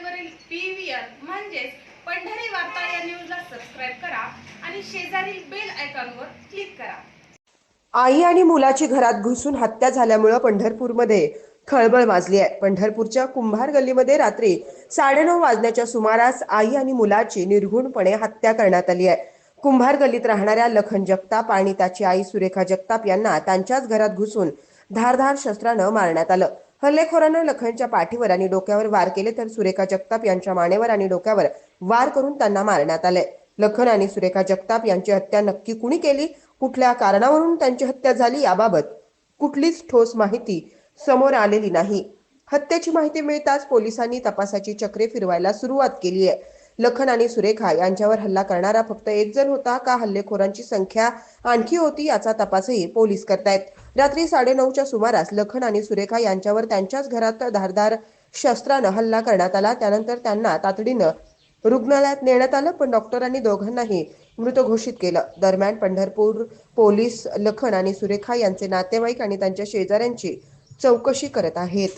चॅनलवरील P V म्हणजेच पंढरी वार्ता या न्यूजला सबस्क्राईब करा आणि शेजारील बेल आयकॉनवर क्लिक करा. आई आणि मुलाची घरात घुसून हत्या झाल्यामुळं पंढरपूरमध्ये खळबळ माजली आहे. पंढरपूरच्या कुंभार गल्लीमध्ये रात्री साडेनऊ वाजण्याच्या सुमारास आई आणि मुलाची निर्घुणपणे हत्या करण्यात आली आहे. कुंभार गल्लीत राहणाऱ्या लखन जगताप आणि त्याची आई सुरेखा जगताप यांना त्यांच्याच घरात घुसून धारधार शस्त्रानं मारण्यात आलं. हल्लेखोरानं लखनच्या पाठीवर आणि डोक्यावर वार केले तर सुरेखा जगताप यांच्या मानेवर आणि डोक्यावर वार करून त्यांना मारण्यात आले. लखन आणि सुरेखा जगताप यांची हत्या नक्की कुणी केली? कुठल्या कारणावरून त्यांची हत्या झाली? याबाबत कुठलीच ठोस माहिती समोर आलेली नाही. हत्येची माहिती मिळताच पोलिसांनी तपासाची चक्रे फिरवायला सुरुवात केली आहे. लखन आणि सुरेखा यांच्यावर हल्ला करणारा फक्त एक जण होता का? हल्लेखोरांची संख्या आणखी होती याचा तपासही पोलीस करतायत. रात्री साडेनऊच्या सुमारास लखन आणि सुरेखा यांच्यावर त्यांच्याच घरात धारदार शस्त्रानं हल्ला करण्यात आला. त्यानंतर त्यांना तातडीनं रुग्णालयात नेण्यात आलं पण डॉक्टरांनी दोघांनाही मृत घोषित केलं. दरम्यान पंढरपूर पोलीस लखन आणि सुरेखा यांचे नातेवाईक आणि त्यांच्या शेजाऱ्यांची चौकशी करत आहेत.